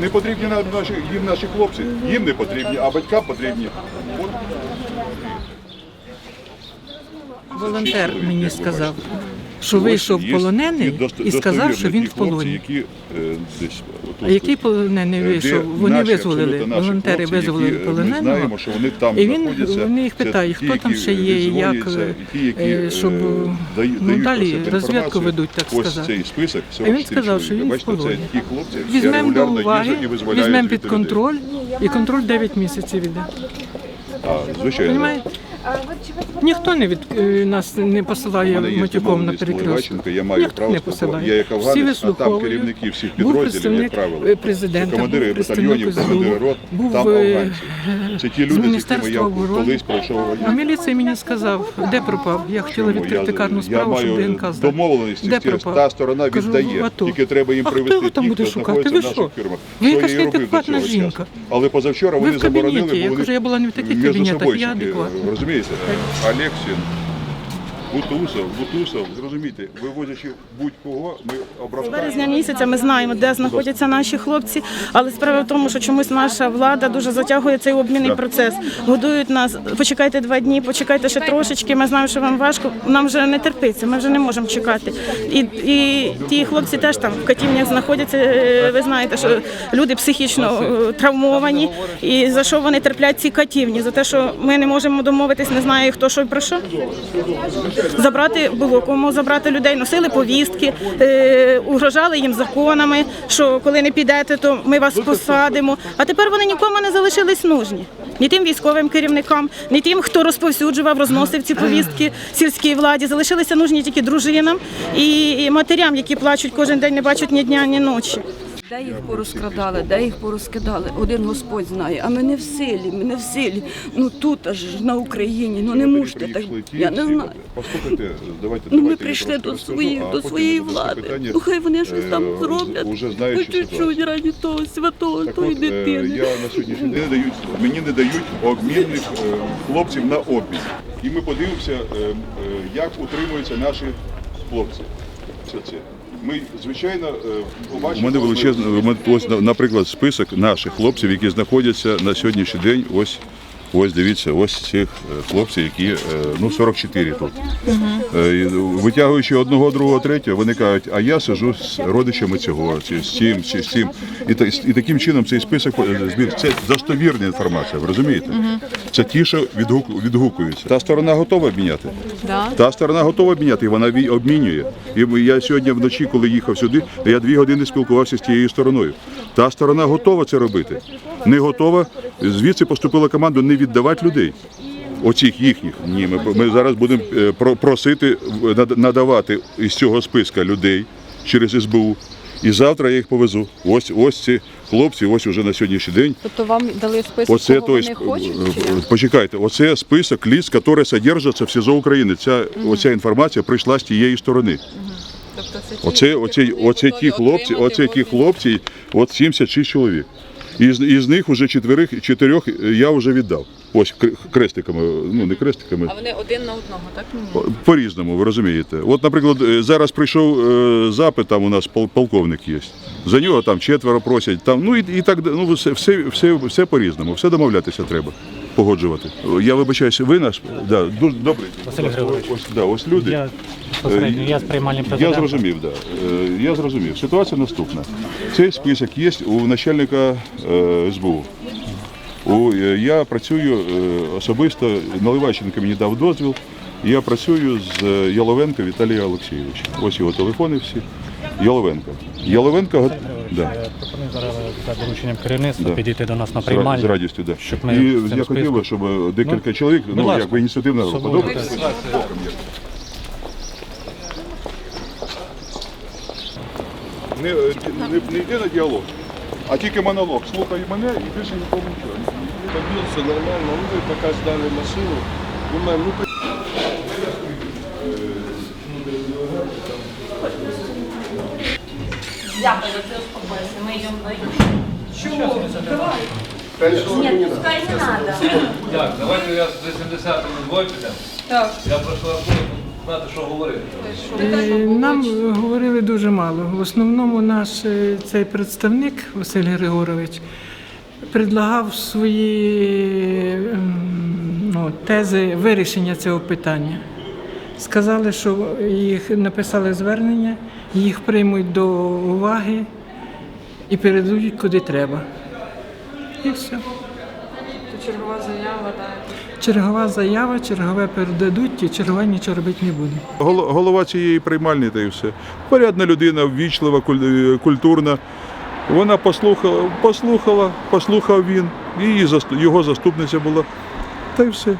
Не потрібні нам наші, їм наші хлопці, їм не потрібні, а батькам потрібні. От Волонтер мені сказав. Що вийшов полонений і сказав, що він в полоні. Які, е, А який полонений е, вийшов? Вони визволили, волонтери визволили е, полоненого. І він вони їх питає, хто там ще є, як щоб ну, далі розвідку ведуть, так сказати. А він сказав, що він в полоні. Візьмемо до уваги, візьмемо під контроль, і контроль 9 місяців іде. А, звичайно. Ніхто не від е, нас не посилає матюком на перекресток. Я маю Ніхто право не посилає. Я як Всі афганець, а там керівники всіх підрозділів, як правило. е, президента, командири батальйонів, командири рот, був там е, афганці. Це ті люди, з якими я колись пройшов А міліція мені сказав, де пропав. Я хотіла відкрити карну справу, щоб ДНК здати. домовленості, Де пропав? та сторона віддає, тільки треба їм А хто привезти його там буде шукати? Ви що? Ви якась неадекватна жінка. Але позавчора вони заборонили, Я бо кажу, я була не в таких кабінетах, я адекватна. Розумієте? Алексін, Бутусов, Бутусов, зрозумієте, вивозячи будь-кого, ми З березня місяця ми знаємо, де знаходяться наші хлопці, але справа в тому, що чомусь наша влада дуже затягує цей обмінний процес. Годують нас, почекайте два дні, почекайте ще трошечки. Ми знаємо, що вам важко. Нам вже не терпиться, ми вже не можемо чекати. І, і ті хлопці теж там в катівнях знаходяться. е, Ви знаєте, що люди психічно е, травмовані, і за що вони терплять ці катівні? За те, що ми не можемо домовитись, не знає хто що і про що. Забрати було кому забрати людей, носили повістки, е, угрожали їм законами, що коли не підете, то ми вас посадимо. А тепер вони нікому не залишились нужні. Ні тим військовим керівникам, ні тим, хто розповсюджував, розносив ці повістки сільській владі. Залишилися нужні тільки дружинам і матерям, які плачуть кожен день, не бачать ні дня, ні ночі. Де їх порозкрадали, де їх порозкидали, один Господь знає. А ми не в силі, ми не в силі. Ну тут аж на Україні, ну не можете так. Я не знаю. Послухайте, давайте, Ну ми прийшли до своїх, до своєї влади. Ну хай вони щось е, там зроблять. Хоч чуть-чуть раді того святого, тої е, дитини. я на сьогоднішній день дають, мені не дають обмінних е, хлопців на обмін. І ми подивимося, як утримуються наші хлопці. Це це. Ми, звичайно, побачимо. У мене величезний, ось, наприклад, список наших хлопців, які знаходяться на сьогоднішній день. Ось, ось дивіться, ось цих е, хлопців, які е, ну 44 тут. Е, Витягуючи одного, другого, третього, вони кажуть, а я сижу з родичами цього, чи з цим, чи з цим. І, та- і таким чином цей список збір. Це достовірна інформація, ви розумієте? Це ті, що відгуку, відгукуються. Та сторона готова обміняти. Та сторона готова обміняти, і вона обмінює. І я сьогодні вночі, коли їхав сюди, я дві години спілкувався з тією стороною. Та сторона готова це робити. Не готова. Звідси поступила команда не віддавати людей. Оцих їхніх. Ні, ми, ми зараз будемо е, просити надавати із цього списка людей через СБУ. І завтра я їх повезу. Ось ось ці хлопці, ось уже на сьогоднішній день. Тобто вам дали список, Оце кого той вони хочуть? е, як? почекайте, оце список ліс, які содержаться в СІЗО України. Ця оця інформація прийшла з тієї сторони. Тобто це ті, Оце, оце, оце ті хлопці, оце ті хлопці, от 76 чоловік. Із, із них вже четверих, чотирьох я вже віддав. Ось кр- крестиками, ну не крестиками. А вони один на одного, так? По-різному, ви розумієте. От, наприклад, е, зараз прийшов е, запит, там у нас полковник є. За нього там четверо просять, там, ну і, і так ну, все, все, все, все по-різному, все домовлятися треба, погоджувати. Я вибачаюся, ви наш, да, дуже добрий. Василь Григорович. Ось, да, ось люди. Я безпосередньо, я з приймальним Я президентом. зрозумів, да. Е, Я зрозумів. Ситуація наступна. Цей список є у начальника е, СБУ. У, е, я працюю е, особисто, Наливайченко мені дав дозвіл. Я працюю з е, Яловенко Віталієм Олексійовичем. Ось його телефони всі. Яловенко. Яловенко го- да. Я пропоную зараз за дорученням керівництва Да. підійти до нас на з, приймальню. з радістю. Да. щоб ми І в я цьому хотів би, щоб е, декілька Ну, чоловік, ну ласка. як би ініціативна група. Добре? Боком. Не, е, не, не йде на діалог, а тільки монолог. Слухай мене і більше нікому нічого. Побился нормально, ну пока ждали машину. Думаем, ну Дякую, ти успокойся, ми йдемо вдвоєм. Чого? Ні, пускай не треба. Так, давайте я з 80 не двоє підемо. Так. Я прошу рахунок Е, Нам говорили дуже мало. В основному наш е, цей представник Василь Григорович предлагав свої ем, ну, тези вирішення цього питання. Сказали, що їх написали звернення, їх приймуть до уваги і передадуть куди треба. І все. То чергова заява, так. Чергова заява, чергове передадуть, і чергове нічого робити не буде. Гол- Голова цієї приймальні та й все. Порядна людина, ввічлива, куль- культурна. Вона послухала, послухала, послухав він, її засту- його заступниця була. Та й все.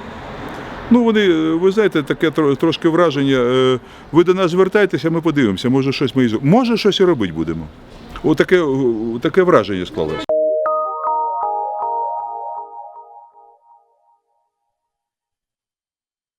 Ну, вони, е, ви знаєте, таке трошки враження. е, Ви до нас звертайтеся, ми подивимося, може щось ми може щось і робити будемо. Отаке, таке враження склалося.